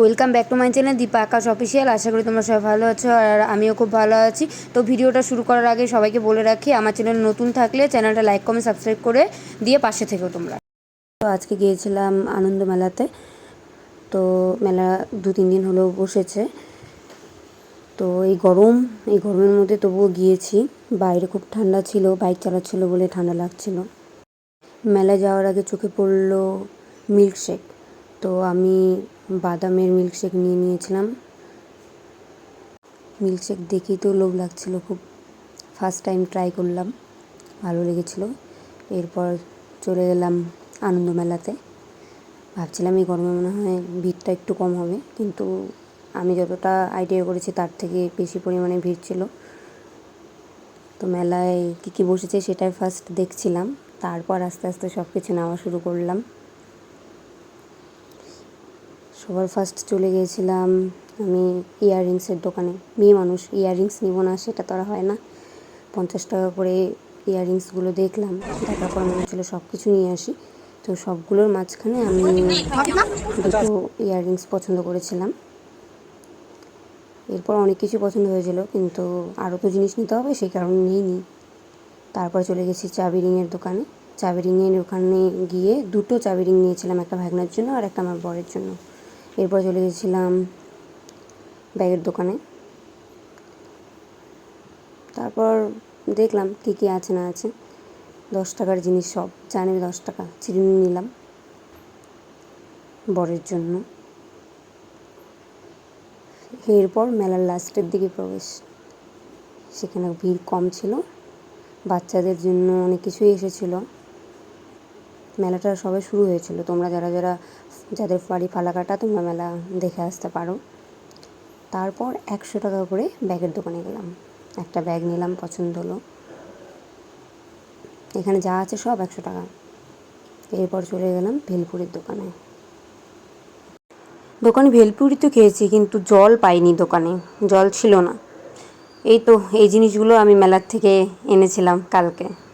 Welcome back to my channel, Dipa Akash official আশা করি তোমরা সবাই ভালো আছো আর আমিও খুব ভালো আছি। তো ভিডিওটা শুরু করার আগে সবাইকে বলে রাখি, আমার চ্যানেল নতুন থাকলে চ্যানেলটা লাইক কমেন্ট সাবস্ক্রাইব করে দিয়ে পাশে থেকো তোমরা। তো আজকে গিয়েছিলাম আনন্দ মেলাতে। তো মেলা দু তিন দিন হলো বসেছে। তো এই গরম, এই গরমের মধ্যে তবুও গিয়েছি। বাইরে খুব ঠান্ডা ছিল, বাইক চালাচ্ছিল বলে ঠান্ডা লাগছিল। মেলায় যাওয়ার আগে চোখে পড়ল মিল্কশেক তো আমি বাদামের মিল্কশেক নিয়ে নিয়েছিলাম। মিল্কশেক দেখেই তো লোভ লাগছিল, খুব ফার্স্ট টাইম ট্রাই করলাম, ভালো লেগেছিলো। এরপর চলে গেলাম আনন্দ মেলাতে। ভাবছিলাম এই গরমে মনে হয় ভিড়টা একটু কম হবে, কিন্তু আমি যতটা আইডিয়া করেছি তার থেকে বেশি পরিমাণে ভিড় ছিল। তো মেলায় কী কী বসেছে সেটাই ফার্স্ট দেখছিলাম, তারপর আস্তে আস্তে সব কিছু নেওয়া শুরু করলাম। সবার ফার্স্ট চলে গিয়েছিলাম আমি ইয়াররিংসের দোকানে। মেয়ে মানুষ ইয়াররিংস নিব না, সেটা তো আর হয় না। পঞ্চাশ টাকা করে ইয়াররিংসগুলো দেখলাম, দেখার পর মনে হচ্ছিল সব কিছু নিয়ে আসি। তো সবগুলোর মাঝখানে আমি দুটো ইয়াররিংস পছন্দ করেছিলাম। এরপর অনেক কিছু পছন্দ হয়েছিল, কিন্তু আরও তো জিনিস নিতে হবে, সেই কারণে নিইনি। তারপর চলে গেছি চাবি রিংয়ের দোকানে। চাবি রিংয়ের ওখানে গিয়ে দুটো চাবি রিং নিয়েছিলাম, একটা ভাগনার জন্য আর একটা আমার বরের জন্য। এরপর চলে গেছিলাম ব্যাগের দোকানে। তারপর দেখলাম কী কী আছে না আছে। দশ টাকার জিনিস সব জানে দশ টাকা চিরুনি নিলাম বরের জন্য। এরপর মেলার লাস্টের দিকে প্রবেশ। সেখানে ভিড় কম ছিল। বাচ্চাদের জন্য অনেক কিছুই এসেছিল। মেলাটা সবে শুরু হয়েছিল। তোমরা যারা যারা, যাদের বাড়ি ফালাকাটা, তোমরা মেলা দেখে আসতে পারো। তারপর একশো টাকা করে ব্যাগের দোকানে গেলাম। একটা ব্যাগ নিলাম, পছন্দ হলো। এখানে যা আছে সব একশো টাকা। এরপর চলে গেলাম ভেলপুরির দোকানে। দোকানে ভেলপুরি তো খেয়েছি, কিন্তু জল পাইনি দোকানে। জল ছিল না। এই তো, এই জিনিসগুলো আমি মেলার থেকে এনেছিলাম কালকে।